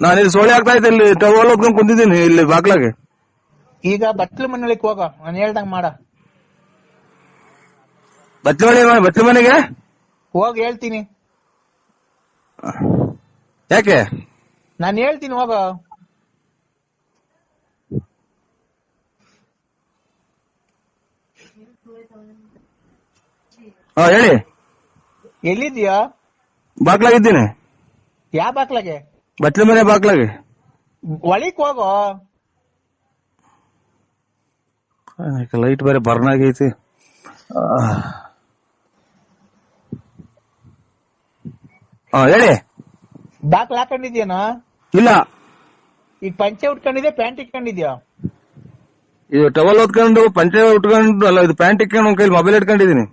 ನಾನು ಇಲ್ಲಿ ಸೋಳಿ ಆಗ್ತಾ ಇದ್ದೆ ಇಲ್ಲಿ ಟವಲ್ ಹೊತ್ಕೊಂಡ್ ಕುಂತಿದ್ದೀನಿ ಇಲ್ಲಿ ಬಾಗ್ಲಾಗೆ. ಈಗ ಬಟ್ಲು ಮನೆಯಲ್ಲಿ ಹೋಗ ನಾನು ಹೇಳ್ದಂಗ್ ಮಾಡ. ಬಟ್ಲು ಮನೆ ಬಟ್ಲು ಮನೆಗೆ? ಹೋಗಿ ಹೇಳ್ತೀನಿ. ಯಾಕೆ? ನಾನು ಹೇಳ್ತೀನಿ ಹೋಗ. ಹಾ ಹೇಳಿ. ಎಲ್ಲಿದ್ಯಾ ಬಾಗ್ಲಾಗಿದ್ದೀನಿ ಯಾವ ಬಾಕ್ಲಾಗೆ ಬಚ್ಚಲ ಮನೆ ಬಾಗ್ಲಾಗೆ? ಒಳಿಕ್ ಹೋಗೋ. ಲೈಟ್ ಬೇರೆ ಬರ್ನ್ ಆಗೈತಿ. ಹೇಳಿ. ಬಾಕ್ಲ ಹಾಕೊಂಡಿದ್ಯೇನೋ ಇಲ್ಲ. ಈಗ ಪಂಚೆ ಉಟ್ಕೊಂಡಿದ್ಯಾ ಪ್ಯಾಂಟ್ ಇಟ್ಕೊಂಡಿದ್ಯಾ? ಇದು ಟವಲ್ ಹೊತ್ಕೊಂಡು ಪಂಚೆ ಉಟ್ಕೊಂಡು ಅಲ್ಲ ಇದು ಪ್ಯಾಂಟ್ ಇಟ್ಕೊಂಡು ಒಂದ್ ಕೈಲಿ ಮೊಬೈಲ್ ಇಟ್ಕೊಂಡಿದೀನಿ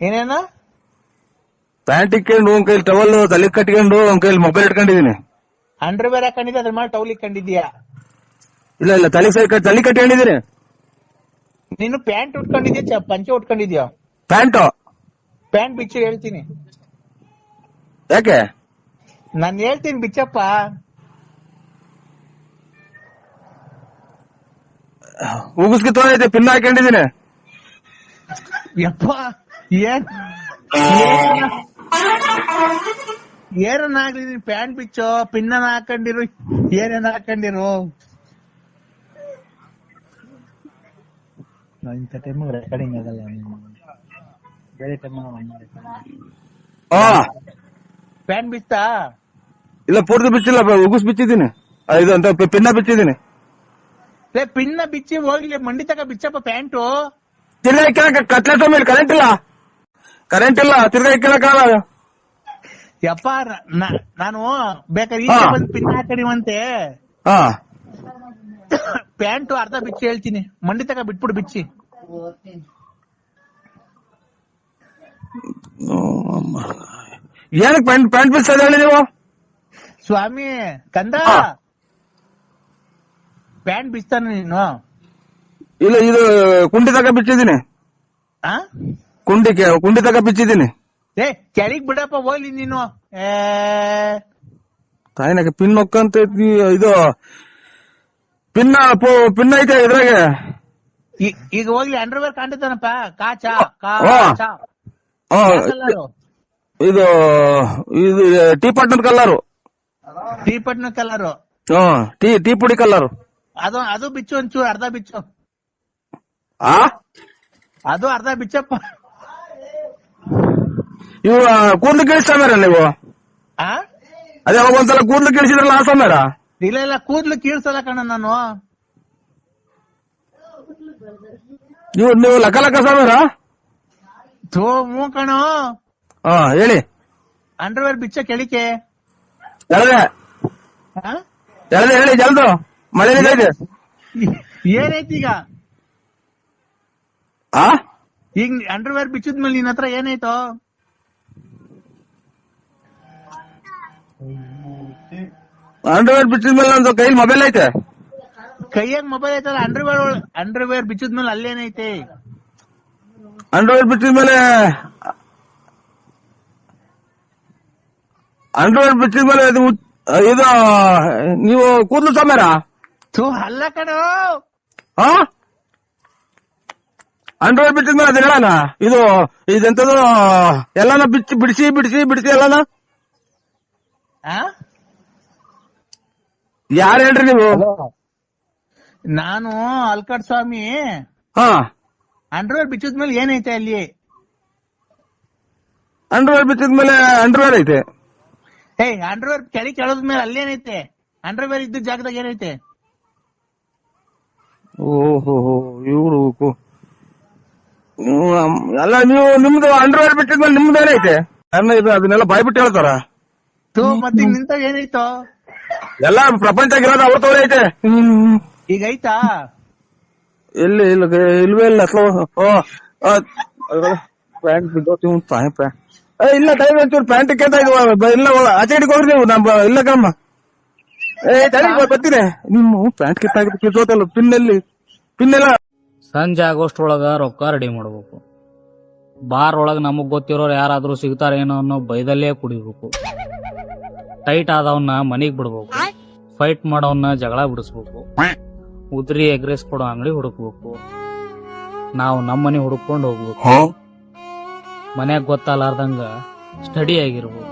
ಏನೇನ? ಪ್ಯಾಂಟ್ ಇಟ್ಕೊಂಡು ಒಂದ್ ಕೈಲಿ ಟವಲ್ ತಲೆ ಕಟ್ಕೊಂಡು ಒಂದ್ ಕೈಲಿ ಮೊಬೈಲ್ ಇಟ್ಕೊಂಡಿದೀನಿ. ಅಂಡರ್ ವೇರ್ ಹಾಕೊಂಡಿದ್ದೆ ಅದ್ರ ಮೇಲೆ ಟವಲ್ ಇಟ್ಕೊಂಡಿದ್ಯಾ ಇಲ್ಲ ಇಲ್ಲ ತಲೆ ಸೈ ತಲೆ ಕಟ್ಕೊಂಡಿದೀನಿ ನೀನು ಪ್ಯಾಂಟ್ ಉಟ್ಕೊಂಡಿದ್ಯಾ ಚ- ಪಂಚೆ ಉಟ್ಕೊಂಡಿದ್ಯಾ? ಪ್ಯಾಂಟು. ಪ್ಯಾಂಟ್ ಬಿಚ್ಚಿ ಹೇಳ್ತೀನಿ. ಯಾಕೆ? ನಾನ್ ಹೇಳ್ತೀನಿ ಬಿಚ್ಚಪ್ಪ. ಉಗುಸ್ಕಿ ತೋರೈತೆ ಪಿನ್ ಹಾಕೊಂಡಿದೀನಿ. ಯಪ್ಪ ಏನ್? ಏನನ್ನಾಗ್ಲಿ ನೀನ್ ಪ್ಯಾಂಟ್ ಬಿಚ್ಚೋ ಪಿನ್ನ ಹಾಕೊಂಡಿರು ಏನೇನ್ ಹಾಕೊಂಡಿರು? ಇಂಥ ಟೈಮ್ ರೆಕಾರ್ಡಿಂಗ್ ಆಗಲ್ಲ ಬೇರೆ ಟೈಮ್ ಪ್ಯಾಂಟ್ ಬಿಚ್ಚಾ ಇಲ್ಲ ಪೂರ್ತಿ ಬಿಚ್ಚಿಲ್ಲ ಉಗುಸ್ ಬಿಚ್ಚಿದ್ದೀನಿ. ಇದು ಅಂತ ಪಿನ್ನ ಬಿಚ್ಚಿದ್ದೀನಿ. ಏ ಪಿನ್ನ ಬಿಚ್ಚಿ ಹೋಗ್ಲಿ ಮಂಡಿ ತಕ ಬಿಚ್ಚಪ್ಪ ಪ್ಯಾಂಟು. ತಿರ್ಗಾ ಇಕ್ಕಲಕ ಕಟ್ಲೆಟ್ ಮೇಲೆ ಕರೆಂಟ್ ಇಲ್ಲ. ಕರೆಂಟ್ ಇಲ್ಲ ತಿರ್ಗಾ ಇಕ್ಕಳಕ್ಕಾಗಲ್ಲ ಯಪ್ಪ ನ- ನಾನು ಬೇಕಾದ್ರೆ ಹಾ. ಈಗ ಬಂದು ಪಿನ್ ಹಾಕಡಿವಂತೆ ಹಾ. ಪ್ಯಾಂಟು ಅರ್ಧ ಬಿಚ್ಚಿ ಹೇಳ್ತೀನಿ. ಮಂಡಿ ತಕ ಬಿಟ್ಬಿಡು ಬಿಚ್ಚಿ. ಏನಕ್ಕೆ ಪ್ಯಾಂಟ್ ಪ್ಯಾಂಟ್ ಬಿಚ್ಚದ ಹೇಳಿ ನೀವು? ಸ್ವಾಮಿ ಕಂದ? ಹಾ. ಪ್ಯಾಂಟ್ ಬಿಚ್ತಾನೆ ನೀನು. ಇಲ್ಲ ಇದು ಕುಂಡಿ ತಕ ಬಿಚ್ಚಿದ್ದೀನಿ. ಆ? ಕುಂಡಿ ಕೆ- ಕುಂಡಿ ತಕ ಬಿಚ್ಚಿದ್ದೀನಿ. ಏ ಕೆಳಗ್ ಬಿಡಪ್ಪ ಹೋಗ್ಲಿ ನೀನು. ಏ. ತಾಯಿನಾಗ ಪಿನ್ ನೊಕ್ಕಂತ ಇದು ಪಿನ್ನ ಪಿನ್ ಐತೆ ಇದ್ರಾಗೆ. ಈ- ಈಗ ಹೋಗ್ಲಿ ಅಂಡರ್ವೇರ್ ಕಾಣ್ತಾನಪ್ಪ ಕಾಚ. ಕಾಚ ಆ, ಇದು ಇದು ಟೀ ಪಾಟ್ನರ್ ಕಲ್ಲರು. ಟೀ ಪಟ್ನ ಕಲರು ಹಾ ಟೀ ಟೀ ಪುಡಿ ಕಲ್ಲರು. ಅದು ಅದು ಬಿಚ್ಚು ಒಂಚೂರು ಅರ್ಧ ಬಿಚ್ಚು. ಆ? ಅದು ಅರ್ಧ ಬಿಚ್ಚಪ್ಪ. ಇವು ಕೂದ್ಲು ಕೇಳಿಸ್ತಾರ ನೀವು? ಆ? ಅದೇ ಅವಾಗ ಒಂದ್ಸಲ ಕೂದ್ಲು ಕೇಳಿಸಿದ್ರಲ್ಲ ಆ ಸಮಯ ಇಲ್ಲ ಇಲ್ಲ ಕೂದ್ಲು ಕೀಳ್ಸಲ್ಲ ಕಣ ನಾನು. ನೀವು ನೀವು ಲಕ ಲಕ ಸಮೀರ ಥೂ ಮೂ ಕಣ. ಹಾ ಹೇಳಿ. ಅಂಡರ್ವೇರ್ ಬಿಚ್ಚ ಕೆಳಿಕೆ. ಎಳದೆ. ಆ? ಎಳದೆ ಹೇಳಿ ಜಲ್ದು. ಮಳೆ ಇದೆ ಏನೈತಿ ಈಗ? ಆ? ಈಗ ಅಂಡರ್ವೇರ್ ಬಿಚ್ಚಿದ್ಮೇಲೆ ನಿನ್ ಹತ್ರ ಏನಾಯ್ತು ಆಂಡ್ರಾಯ್ಡ್ ಬಿಚ್ಚಿದ ಮೇಲೆ ನಂದು ಕೈಲಿ ಮೊಬೈಲ್ ಐತೆ. ಕೈಯಾಗ ಮೊಬೈಲ್ ಐತಲ್ಲ ಅಂಡರ್ವೇರ್ ಅಂಡರ್ವೇರ್ ಬಿಚ್ಚಿದ್ಮೇಲೆ ಅಲ್ಲೇನೈತೆ ಅಂಡರ್ವೇರ್ ಬಿಚ್ಚಿದ ಮೇಲೆ ಅಂಡರ್ವೇರ್ ಬಿಚ್ಚಿದ ಮೇಲೆ ಇದು ಇದು ನೀವು ಕೂದಲು ಸಮೀರ ಥೂ ಅಲ್ಲ ಕಣೋ. ಹಾ ಆಂಡ್ರಾಯ್ಡ್ ಬಿಚ್ಚಿದ ಮೇಲೆ ಅದು ಹೇಳಣ? ಇದು ಇದೆಂತದು ಎಲ್ಲಾನ ಬಿಚ್ಚಿ ಬಿಡಿಸಿ ಬಿಡಿಸಿ ಬಿಡಿಸಿ ಎಲ್ಲಾನ? ಯಾರು ಹೇಳ್ರಿ ನೀವು? ನಾನು ಅಲ್ಕಡ್ ಸ್ವಾಮಿ. ಹಾ. ಅಂಡರ್ವೇರ್ ಬಿಚ್ಚಿದ್ಮೇಲೆ ಏನೈತೆ ಅಲ್ಲಿ? ಅಂಡರ್ವೇರ್ ಬಿಚ್ಚಿದ ಮೇಲೆ ಅಂಡರ್ವೇರ್ ಐತೆ. ಏಯ್ ಅಂಡರ್ವೇರ್ ಕೆಳಗೆ ಅಲ್ಲಿ ಅಲ್ಲೇನೈತೆ? ಅಂಡರ್ವೇರ್ ಇದ್ದ ಜಾಗದಾಗ ಏನೈತೆ? ಓಹೋ ಇವ್ರು ಅಲ್ಲ ನೀವು ನಿಮ್ದು ಅಂಡರ್ವೇರ್ ಬಿಟ್ಟಿದ್ಮೇಲೆ ನಿಮ್ದು ಏನೈತೆ? ಅದನ್ನೆಲ್ಲ ಬಾಯ್ಬಿಟ್ಟು ಹೇಳ್ತಾರ? ಮತ್ತೆ ನಿಂತಾಗ ಏನಾಯ್ತು? ಎಲ್ಲ ಪ್ರಪಂಚ ಇರೋದು ಅವ್ರ ತೋರ ಐತೆ. ಈಗ ಐತಾ ಇಲ್ಲ ಇಲ್ಲ ಇಲ್ವೇ ಇಲ್ಲ ಪ್ಯಾಂಟ್ ಬಿದ್ದೋತಿ ತಾಯಿ ಪ್ಯಾಂಟ್ ಏ ಇಲ್ಲ ಟೈಮ್ ಒಂಚೂರು ಪ್ಯಾಂಟ್ ಕೇತ ಇದು ಇಲ್ಲ ಆಚೆ ಹೋಗ್ರಿ ನೀವು ನಮ್ಮ ಇಲ್ಲ ಕಮ್ಮ. ಏ ತಡಿ ಬರ್ತೀನಿ. ನಿಮ್ಮ ಪ್ಯಾಂಟ್ ಕಿತ್ತಾಗಿ ಕಿತ್ತೋತಲ್ಲ ಪಿನ್ನಲ್ಲಿ ಪಿನ್ನೆಲ್ಲ ಸಂಜೆ ಆಗೋಷ್ಟ್ರೊಳಗ ರೊಕ್ಕ ರೆಡಿ ಮಾಡ್ಬೇಕು. ಬಾರ್ ಒಳಗ ನಮಗ್ ಗೊತ್ತಿರೋರು ಯಾರಾದ್ರೂ ಸಿಗ್ತಾರೇನೋ ಅನ್ನೋ ಭಯದಲ್ಲೇ ಕುಡಿಬೇಕು. ಟೈಟ್ ಆದವನ್ನ ಮನೆಗೆ ಬಿಡ್ಬೇಕು. ಫೈಟ್ ಮಾಡೋವನ್ನ ಜಗಳ ಬಿಡಿಸ್ಬೇಕು. ಉದ್ರಿ ಎಗ್ರೆಸ್ ಕೊಡೋ ಅಂಗಡಿ ಹುಡುಕ್ಬೇಕು. ನಾವು ನಮ್ಮ ಮನೆ ಹುಡುಕೊಂಡು ಹೋಗ್ಬೇಕು. ಮನ್ಯಾಗ ಗೊತ್ತಾಲಾರ್ದಂಗ ಸ್ಟಡಿ ಆಗಿರ್ಬೋದು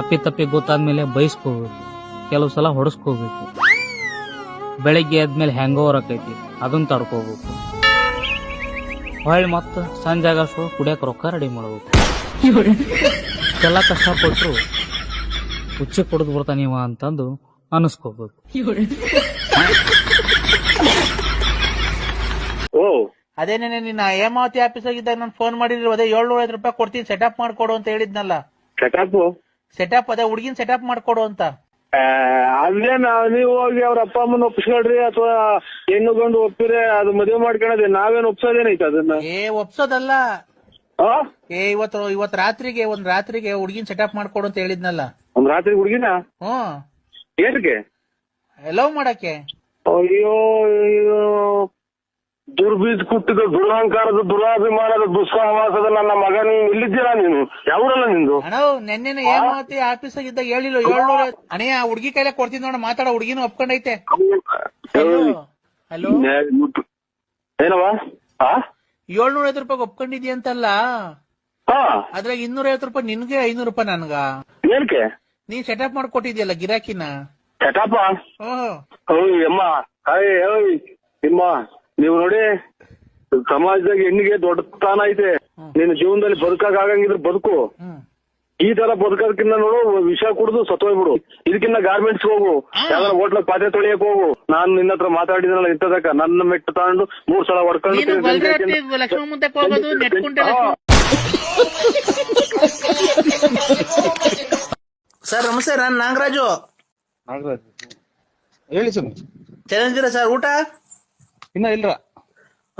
ಅಪ್ಪಿ ತಪ್ಪಿ ಗೊತ್ತಾದ್ಮೇಲೆ ಬೈಸ್ಕೋಬೇಕು. ಕೆಲವು ಸಲ ಹೊಡಸ್ಕೋಬೇಕು. ಬೆಳಿಗ್ಗೆ ಎದ್ಮೇಲೆ ಹೆಂಗೋ ಆಕೈತಿ. ಅದನ್ನ ತಡ್ಕೋಬೇಕು. ಹೊಳ್ಳಿ ಮತ್ತ ಸಂಜೆ ಆಗಷ್ಟು ಕುಡಿಯಕ್ ರೊಕ್ಕ ರೆಡಿ ಮಾಡ್ಬೇಕು. ಎಲ್ಲ ಕಷ್ಟಪಟ್ರು ಹುಚ್ಚಿ ಕುಡಿದು ಬರ್ತಾನಿವ ಅಂತಂದು ಅನಿಸ್ಕೋಬೇಕು ಓ. ಅದೇನೇನೆ ನಿನ್ನ ಹೇಮಾವತಿ ಆಫೀಸ್ ಆಗಿದ್ದಾಗ ನಾನು ಫೋನ್ ಮಾಡಿದ್ರು ಅದೇ ಏಳ್ನೂರ ಐದು ರೂಪಾಯಿ ಕೊಡ್ತೀನಿ ಸೆಟಪ್ ಮಾಡ್ಕೊಡು ಅಂತ ಹೇಳಿದ್ನಲ್ಲ. ಸೆಟಪ್ ಸೆಟಪ್ ಅದೇ ಹುಡುಗಿನ ಸೆಟಪ್ ಮಾಡ್ಕೊಡು ಅಂತ. ಅಲ್ಲೇ ನೀವು ಹೋಗಿ ಅವ್ರ ಅಪ್ಪ ಅಮ್ಮನ ಒಪ್ಸ್ಕೊಳ್ರಿ ಅಥವಾ ಹೆಣ್ಣು ಗಂಡು ಒಪ್ಪಿದ್ರೆ ಅದು ಮದುವೆ ಮಾಡ್ಕೊಳದೆ ನಾವೇನ್ ಒಪ್ಸೋದೇನೈತೆ ಅದನ್ನ? ಏ ಒಪ್ಸೋದಲ್ಲ. ಆ? ಏ ಇವತ್ತು ಇವತ್ ರಾತ್ರಿಗೆ ಒಂದ್ ರಾತ್ರಿಗೆ ಹುಡುಗಿನ ಸೆಟಪ್ ಮಾಡ್ಕೊಡು ಅಂತ ಹೇಳಿದ್ನಲ್ಲ. ಒಂದ್ ರಾತ್ರಿ ಹುಡುಗಿನ? ಹ್ಮ್ ಏನ್ಗೆ ಲವ್ ಮಾಡಕ್ಕೆ? ಅಯ್ಯೋ ಅಯ್ಯೋ. ದುರ್ಬೀಜ್ ಕುಟ್ಟಿದ ದುರಹಂಕಾರದ ದುರಾಭಿಮಾನದ ದುಸ್ಸಹವಾಸದ ನನ್ನ ಮಗ ನೀನು ಇಲ್ಲಿದ್ದೀರಾ ನೀನು? ಯಾವ್ದಲ್ಲ ನಿಂದು? ಅಣ್ಣ ಏನ್ ಮಾತಿ ಆಫೀಸ್ ಆಗಿದ್ದಾಗ ಹೇಳಿಲ್ಲ ಏಳ್ನೂರ ಅಣೆಯ ಹುಡುಗಿ ಕೈಲೇ ಕೊಡ್ತೀನಿ ನೋಡ ಮಾತಾಡ ಹುಡುಗಿನೂ ಒಪ್ಕೊಂಡೈತೆ. ಹಲೋ? ಏನವ ಆ? ಏಳ್ನೂರ ಐವತ್ತು ರೂಪಾಯಿ ಒಪ್ಕೊಂಡಿದ್ಯಂತಲ್ಲ? ಹಾ. ಅದ್ರಾಗ ಇನ್ನೂರ ಐವತ್ತು ರೂಪಾಯಿ ನಿನ್ಗೆ ಐನೂರು ರೂಪಾಯಿ ನನ್ಗ. ಏನಕ್ಕೆ ನೀನ್ ಸೆಟಪ್ ಮಾಡ್ಕೊಟ್ಟಿದ್ಯಲ್ಲ ಗಿರಾಕಿನ? ಸೆಟಪ್ ಓಯ್ ಅಮ್ಮ ಅಯ್ಯ ಓಯ್ ನಿಮ್ಮ ನೀವು ನೋಡಿ ಸಮಾಜದಾಗ ಹೆಣ್ಣಿಗೆ ದೊಡ್ಡ ಸ್ಥಾನ ಐತೆ ನಿನ್ನ ಜೀವನದಲ್ಲಿ ಬದುಕಾಗ ಆಗಂಗಿದ್ರೆ ಬದುಕು. ಹ್ಮ್. ಈ ತರ ಬದುಕೋದಕ್ಕಿಂತ ನೋಡು ವಿಷ ಕುಡಿದು ಸತ್ತೋಗ್ಬಿಡು ಇದಕ್ಕಿಂತ ಗಾರ್ಮೆಂಟ್ಸ್ ಹೋಗು. ಯಾವ್ದಾರ ಹೋಟ್ಲ ಪಾತ್ರೆ ತೊಳಿಯಕ್ ಹೋಗು. ನಾನ್ ನಿನ್ನ ಹತ್ರ ಮಾತಾಡಿದ್ರಲ್ಲ ಇಂತದಕ್ಕ ನನ್ನ ಮೆಟ್ಟು ತಗೊಂಡು ಮೂರ್ ಸಲ ಹೊಡ್ಕೊಂಡು ಲಕ್ಷ್ಮಣ ಹೋಗೋದು ನೆಟ್ಕೊಂಡೆ ಸರ್ ನಮಸ್ತೆ ನಾನು ನಾಗರಾಜು. ಹೇಳಿ ಸ್ವಾಮಿ ಚೆನ್ನಾಗಿದ್ದೀರಾ ಸರ್ ಊಟ? ಇನ್ನ ಇಲ್ರ?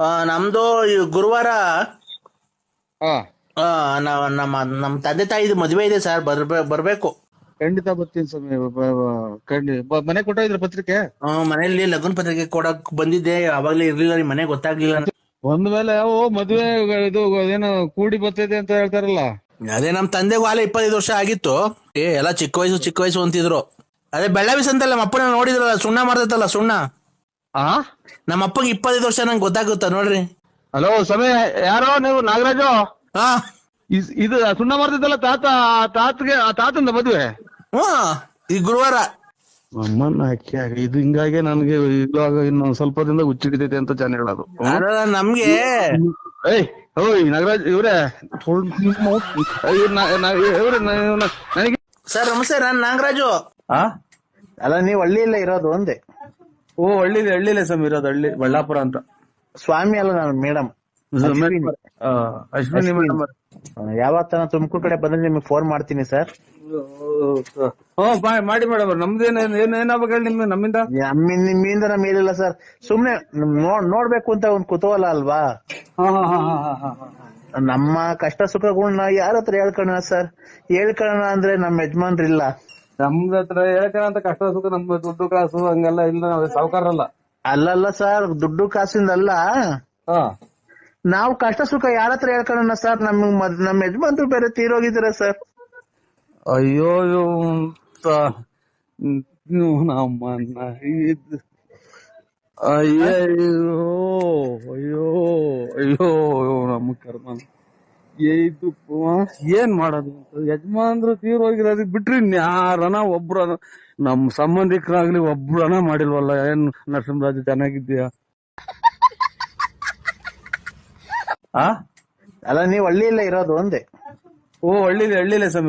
ಆ, ನಮ್ದು ಈ ಗುರುವಾರ ಹಾ. ಆ, ನ- ನಮ್ಮ ನಮ್ಮ ತಂದೆ ತಾಯಿದು ಮದುವೆ ಇದೆ ಸರ್ ಬರ್ಬೇ ಬರ್ಬೇಕು. ಖಂಡಿತ ಬರ್ತೀನಿ ಸ್ವಾಮಿ ಬ- ಬ- ಖಂಡಿ ಬ- ಮನೆ ಕೊಟ್ಟೋಗಿದ್ರ ಪತ್ರಿಕೆ? ಆ, ಮನೆಯಲ್ಲಿ ಲಗ್ನ ಪತ್ರಿಕೆ ಕೊಡಕ್ ಬಂದಿದ್ದೆ ಅವಾಗ್ಲೇ ಇರ್ಲಿಲ್ಲ ನಿಮ್ ಮನೆ ಗೊತ್ತಾಗ್ಲಿಲ್ಲ. ಬಂದ ಮೇಲೆ ಓ ಮದ್ವೆ ಇದು ಏನೋ ಕೂಡಿ ಬರ್ತೈತೆ ಅಂತ ಹೇಳ್ತಾರಲ್ಲ. ಅದೇ ನಮ್ ತಂದೆಗೂ ಆಲೆ ಇಪ್ಪತ್ತೈದು ವರ್ಷ ಆಗಿತ್ತು. ಏ ಎಲ್ಲ ಚಿಕ್ಕ ವಯಸ್ಸು ಚಿಕ್ಕ ವಯಸ್ಸು ಅಂತಿದ್ರು. ಅದೇ ಬೆಳ್ಳಾವಿ ಸಂತಲ್ಲ ನಮ್ಮ ಅಪ್ಪನ ನೋಡಿದ್ರಲ್ಲ ಸುಣ್ಣ ಮಾಡ್ದತ್ತಲ್ಲ ಸುಣ್ಣ? ಆ? ನಮ್ಮ ಅಪ್ಪಗೆ ಇಪ್ಪತ್ತೈದು ವರ್ಷ ನಂಗೆ ಗೊತ್ತಾಗುತ್ತ ನೋಡ್ರಿ. ಹಲೋ ಸಮಯ ಯಾರೋ ನೀವು ನಾಗರಾಜು? ಹಾ. ಇಸ್- ಇದು ಸುಣ್ಣ ಮಾಡ್ತಿದ್ದಲ್ಲ ತಾತ ಆ ತಾತಗೆ ಆ ತಾತಂದ ಮದುವೆ? ಹ್ಮ್ ಈ ಗುರುವಾರ. ಅಮ್ಮನ್ನ ಅಕ್ಕಿ ಹಾಕಿ ಇದು ಹಿಂಗಾಗಿ ನನ್ಗೆ ಇವಾಗ ಇನ್ನೊಂದ್ ಸ್ವಲ್ಪ ಹುಚ್ಚಿಡಿತೈತೆ ಅಂತ ಜನ ಹೇಳೋದು? ಅಲ್ಲ, ನಮ್ಗೆ ಏಯ್ ಓಯ್ ನಾಗರಾಜ್ ಇವ್ರೆ. ಇವ್ರೆ ನನಗೆ ಸರ್ ನಮಸ್ತೆ ನಾನ್ ನಾಗರಾಜು. ಆ? ಅಲ್ಲ ನೀವ್ ಹಳ್ಳಿಯಲ್ಲ ಇರೋದು ಒಂದೇ ಓ ಹಳ್ಳಿ ಇಲ್ಲೇ ಸ್ವಾಮಿ ಇರೋದು ಹಳ್ಳಿ ಬಳ್ಳಾಪುರ ಅಂತ. ಸ್ವಾಮಿ ಅಲ್ಲ ನಾನು ಮೇಡಮ್. ಅಶ್ವಿನಿ ಮೇಡಮ್. ಯಾವತ್ತ ತುಮಕೂರು ಕಡೆ ಬಂದ್ರೆ ನಿಮ್ಗೆ ಫೋನ್ ಮಾಡ್ತೀನಿ ಸರ್ ಹ್ಮ್ ಮಾಡಿ ಮೇಡಮ್ ನಮ್ದೇನ್ ಏನ್ ಏನಾಗ್ಬೇಕು ಹೇಳಿ ನಿಮ್ಗೆ ನಮ್ಮಿಂದ? ನಮ್ಮಿಂದ ನಿಮ್ಮಿಂದ ನಮ್ ಏನಿಲ್ಲ ಸರ್ ಸುಮ್ನೆ ನೋಡ್ ನೋಡ್ಬೇಕು ಅಂತ ಒಂದ್ ಕುತೂಹಲ ಅಲ್ವಾ? ನಮ್ಮ ಕಷ್ಟ ಸುಖಗಳನ್ನ ಯಾರ ಹತ್ರ ಹೇಳ್ಕೊಳ್ಳೋಣ ಸರ್ ಹೇಳ್ಕೊಳ್ಳೋಣ ಅಂದ್ರೆ ನಮ್ ಯಜಮಾನ್ರಿಲ್ಲ. ನಮ್ದ ಹತ್ರ ಅಂತ ಕಷ್ಟ ಸುಖ ನಮ್ ದುಡ್ಡು ಕಾಸು ಹಂಗೆಲ್ಲ ಇಲ್ಲ ನಾವ್ ಸಾವುಕಾರಲ್ಲ ಅಲ್ಲಲ್ಲ ಸರ್ ದುಡ್ಡು ಕಾಸಿಂದ ಅಲ್ಲ ಹಾ. ನಾವು ಕಷ್ಟ ಸುಖ ಯಾರ ಹತ್ರ ಹೇಳ್ಕೊಳ್ಳೋಣ ಸರ್? ನಮ್ ಮದ್- ನಮ್ ಯಜಮಾನ್ರು ಬೇರೆ ತೀರೋಗಿದ್ದೀರ ಸರ್? ಅಯ್ಯೋ ನಮ್ಮನ್ನ ಅಯ್ಯೋ ಅಯ್ಯೋ ಅಯ್ಯೋ, ನಮ್ಮ ಕರ್ಮ ಇದು ಏನ್ ಮಾಡೋದು ಯಜಮಾನ್ರು ತೀರೋಗಿರೋದು ಬಿಟ್ರಿ ಯಾರನ ಒಬ್ರನ ನಮ್ ಸಂಬಂಧಿಕರಾಗ್ಲಿ ಒಬ್ರನ ಮಾಡಿಲ್ವಲ್ಲ? ಏನ್ ನರಸಿಂಹರಾಜು, ಚೆನ್ನಾಗಿದ್ದೀಯಾ? ಆ? ಅಲ್ಲ ನೀವ್ ಹಳ್ಳಿಯಲ್ಲೇ ಇರೋದು ಒಂದೇ ಓ ಹಳ್ಳಿಲಿ ಹಳ್ಳಿಲೇ ಸ್ವಾಮಿ.